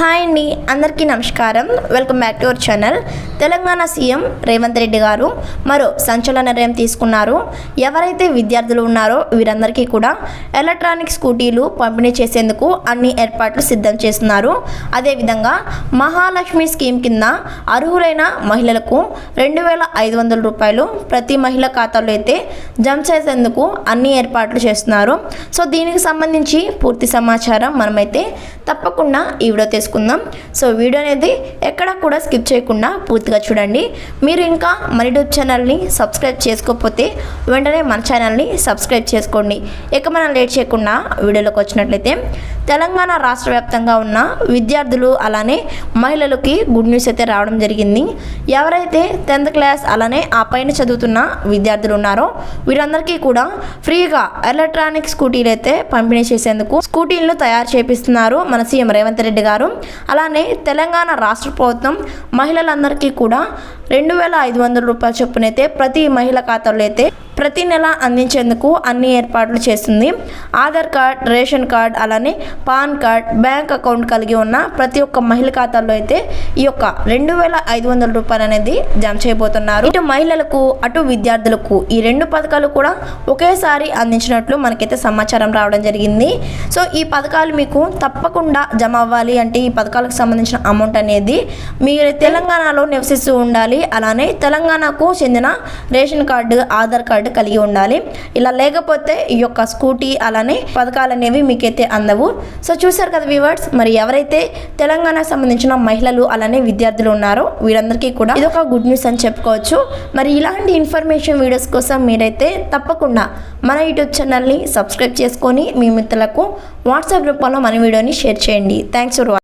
Hi అండి అందరికీ నమస్కారం. Welcome back to our channel. Telangana CM Revanth Reddy గారు మరో సంచలన నిర్ణయం తీసుకున్నారు. ఎవరైతే విద్యార్థులు ఉన్నారో వీరందరికీ కూడా ఎలక్ట్రానిక్ స్కూటీలు పంపిణీ చేసేందుకు అన్ని ఏర్పాట్లు సిద్ధం చేస్తున్నారు. అదేవిధంగా మహాలక్ష్మి స్కీమ్ కింద అర్హులైన మహిళలకు రెండు వేల ఐదు వందల రూపాయలు ప్రతి మహిళ ఖాతాలో అయితే జమ చేసేందుకు అన్ని ఏర్పాట్లు చేస్తున్నారు. సో దీనికి సంబంధించి పూర్తి సమాచారం మనమైతే తప్పకుండా ఈ వీడియో చేసుకుందాం. సో వీడియో అనేది ఎక్కడ కూడా స్కిప్ చేయకుండా పూర్తిగా చూడండి. మీరు ఇంకా మన యూట్యూబ్ ఛానల్ని సబ్స్క్రైబ్ చేసుకోకపోతే వెంటనే మన ఛానల్ని సబ్స్క్రైబ్ చేసుకోండి. ఇక మనం లేట్ చేయకుండా వీడియోలోకి వచ్చినట్లయితే తెలంగాణ రాష్ట్ర వ్యాప్తంగా ఉన్న విద్యార్థులు అలానే మహిళలకి గుడ్ న్యూస్ అయితే రావడం జరిగింది. ఎవరైతే టెన్త్ క్లాస్ అలానే ఆ పైన చదువుతున్న విద్యార్థులు ఉన్నారో వీరందరికీ కూడా ఫ్రీగా ఎలక్ట్రానిక్ స్కూటీలు అయితే పంపిణీ చేసేందుకు స్కూటీలను తయారు చేపిస్తున్నారు మన సీఎం రేవంత్ రెడ్డి గారు. అలానే తెలంగాణ రాష్ట్ర ప్రభుత్వం మహిళలందరికీ కూడా రెండు వేల ఐదు వందల రూపాయల చొప్పునైతే ప్రతి మహిళ ఖాతాలో అయితే ప్రతి నెల అందించేందుకు అన్ని ఏర్పాట్లు చేస్తుంది. ఆధార్ కార్డ్ రేషన్ కార్డ్ అలానే పాన్ కార్డ్ బ్యాంక్ అకౌంట్ కలిగి ఉన్న ప్రతి ఒక్క మహిళ ఖాతాల్లో అయితే ఈ యొక్క రెండు వేల ఐదు వందల రూపాయలు అనేది జమ చేయబోతున్నారు. ఇటు మహిళలకు అటు విద్యార్థులకు ఈ రెండు పథకాలు కూడా ఒకేసారి అందించినట్లు మనకైతే సమాచారం రావడం జరిగింది. సో ఈ పథకాలు మీకు తప్పకుండా జమ అవ్వాలి అంటే ఈ పథకాలకు సంబంధించిన అమౌంట్ అనేది మీరు తెలంగాణలో నివసిస్తూ ఉండాలి. అలానే తెలంగాణకు చెందిన రేషన్ కార్డు ఆధార్ కార్డు కలిగి ఉండాలి. ఇలా లేకపోతే ఈ యొక్క స్కూటీ అలానే పథకాలు అనేవి మీకైతే అందవు. సో చూసారు కదా వ్యూవర్స్ మరి ఎవరైతే తెలంగాణకు సంబంధించిన మహిళలు అలానే విద్యార్థులు ఉన్నారో వీరందరికీ కూడా ఇది ఒక గుడ్ న్యూస్ అని చెప్పుకోవచ్చు. మరి ఇలాంటి ఇన్ఫర్మేషన్ వీడియోస్ కోసం మీరైతే తప్పకుండా మన యూట్యూబ్ ఛానల్ని సబ్స్క్రైబ్ చేసుకొని మీ మిత్రులకు వాట్సాప్ రూపంలో మన వీడియోని షేర్ చేయండి. Thanks for watching